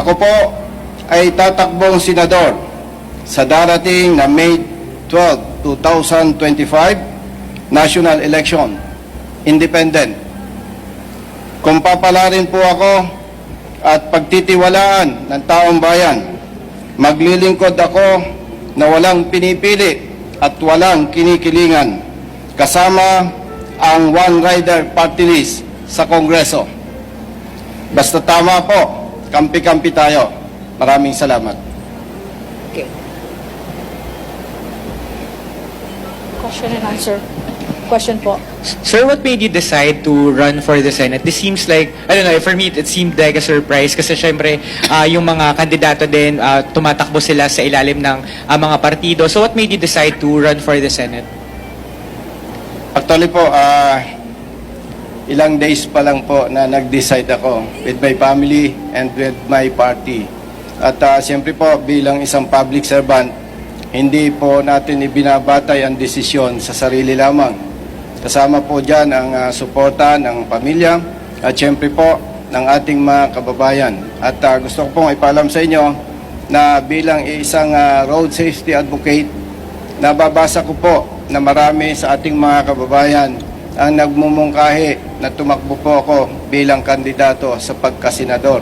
Ako po ay tatakbong senador sa darating na May 12, 2025 national election. Independent. Kung papalarin po ako at pagtitiwalaan ng taong bayan, maglilingkod ako na walang pinipili at walang kinikilingan kasama ang One Rider Party List sa Kongreso. Basta tama po, kampi-kampi tayo. Maraming salamat. Okay. Question and answer. Question po. Sir, what made you decide to run for the Senate? This seems like, I don't know, for me, it seemed like a surprise kasi syempre, ah, yung mga kandidato din, ah, tumatakbo sila sa ilalim ng ah, mga partido. So what made you decide to run for the Senate? Actually po, ah, ilang days pa lang po na nag-decide ako with my family and with my party. At ah, siyempre po, bilang isang public servant, hindi po natin ibinabatay ang desisyon sa sarili lamang. Kasama po dyan ang ah, suporta ng pamilya at siyempre po ng ating mga kababayan. At ah, gusto ko pong ipaalam sa inyo na bilang isang ah, road safety advocate, nababasa ko po na marami sa ating mga kababayan ang nagmumungkahi na tumakbo po ako bilang kandidato sa pagkasenador.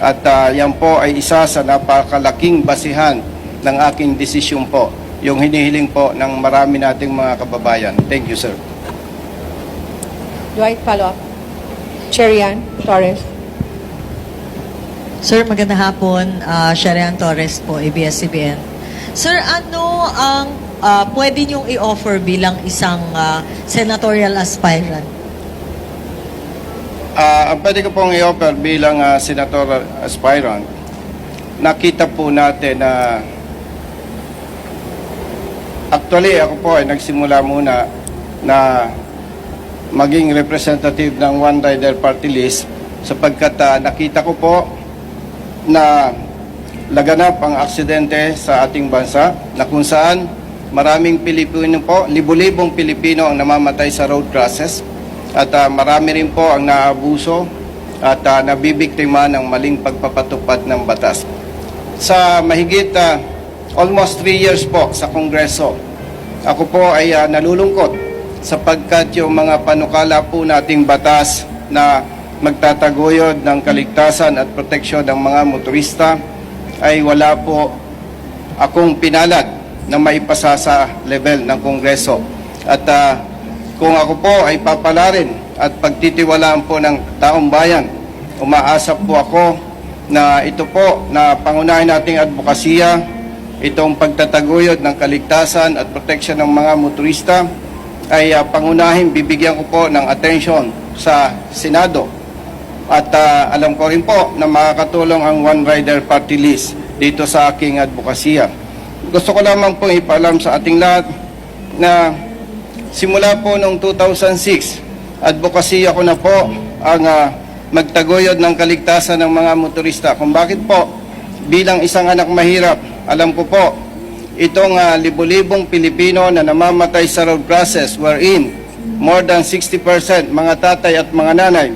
At ah, yan po ay isa sa napakalaking basihan ng aking desisyon po, yung hinihiling po ng marami nating mga kababayan. Thank you, sir. Dwight, follow up. Chair Yan Torres. Sir, magandang hapon. Uh, Sharian Torres po, ABS-CBN. Sir, ano ang ah, pwede niyong i-offer bilang isang ah, senatorial aspirant? Ang pwede ko pong i-offer bilang ah, senator aspirant, nakita po natin na actually ako po ay nagsimula muna na maging representative ng One Rider Party List sapagkat ah, nakita ko po na laganap ang aksidente sa ating bansa na kung saan maraming Pilipino po, libo-libong Pilipino ang namamatay sa road crosses at ah, marami rin po ang naabuso at ah, nabibiktima ng maling pagpapatupad ng batas. Sa mahigit ah, almost 3 years po sa Kongreso, ako po ay ah, nalulungkot sapagkat yung mga panukala po nating batas na magtataguyod ng kaligtasan at proteksyon ng mga motorista ay wala po akong pinalad na maipasa sa level ng Kongreso. At ah, kung ako po ay papalarin at pagtitiwalaan po ng taong bayan, umaasa po ako na ito po na pangunahin nating advokasya, itong pagtataguyod ng kaligtasan at proteksyon ng mga motorista ay ah, pangunahin bibigyan ko po ng attention sa Senado. At ah, alam ko rin po na makakatulong ang One Rider Party List dito sa aking advokasya. Gusto ko lamang po ipaalam sa ating lahat na simula po noong 2006, advokasya ko na po ang ah, magtaguyod ng kaligtasan ng mga motorista. Kung bakit po, bilang isang anak mahirap, alam ko po, itong ah, libo-libong Pilipino na namamatay sa road crosses wherein more than 60% mga tatay at mga nanay,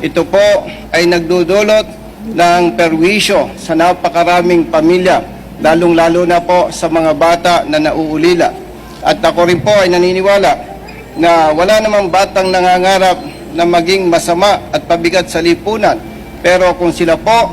ito po ay nagdudulot ng perwisyo sa napakaraming pamilya, lalong-lalo na po sa mga bata na nauulila. At ako rin po ay naniniwala na wala namang batang nangangarap na maging masama at pabigat sa lipunan. Pero kung sila po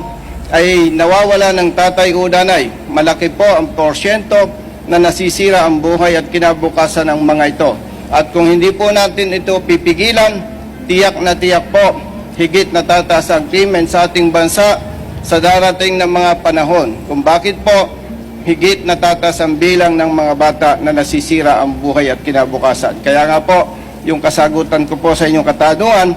ay nawawala ng tatay o nanay, malaki po ang porsyento na nasisira ang buhay at kinabukasan ng mga ito. At kung hindi po natin ito pipigilan, tiyak na tiyak po, higit na tataas ang krimen sa ating bansa sa darating na mga panahon. Kung bakit po, higit na bilang ng mga bata na nasisira ang buhay at kinabukasan. Kaya nga po, yung kasagutan ko po sa inyong katanungan,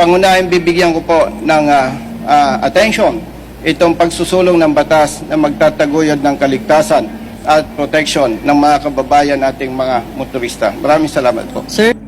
pangunahin bibigyan ko po ng ah, ah, attention itong pagsusulong ng batas na magtataguyod ng kaligtasan at protection ng mga kababayan nating mga motorista. Maraming salamat po. Sir,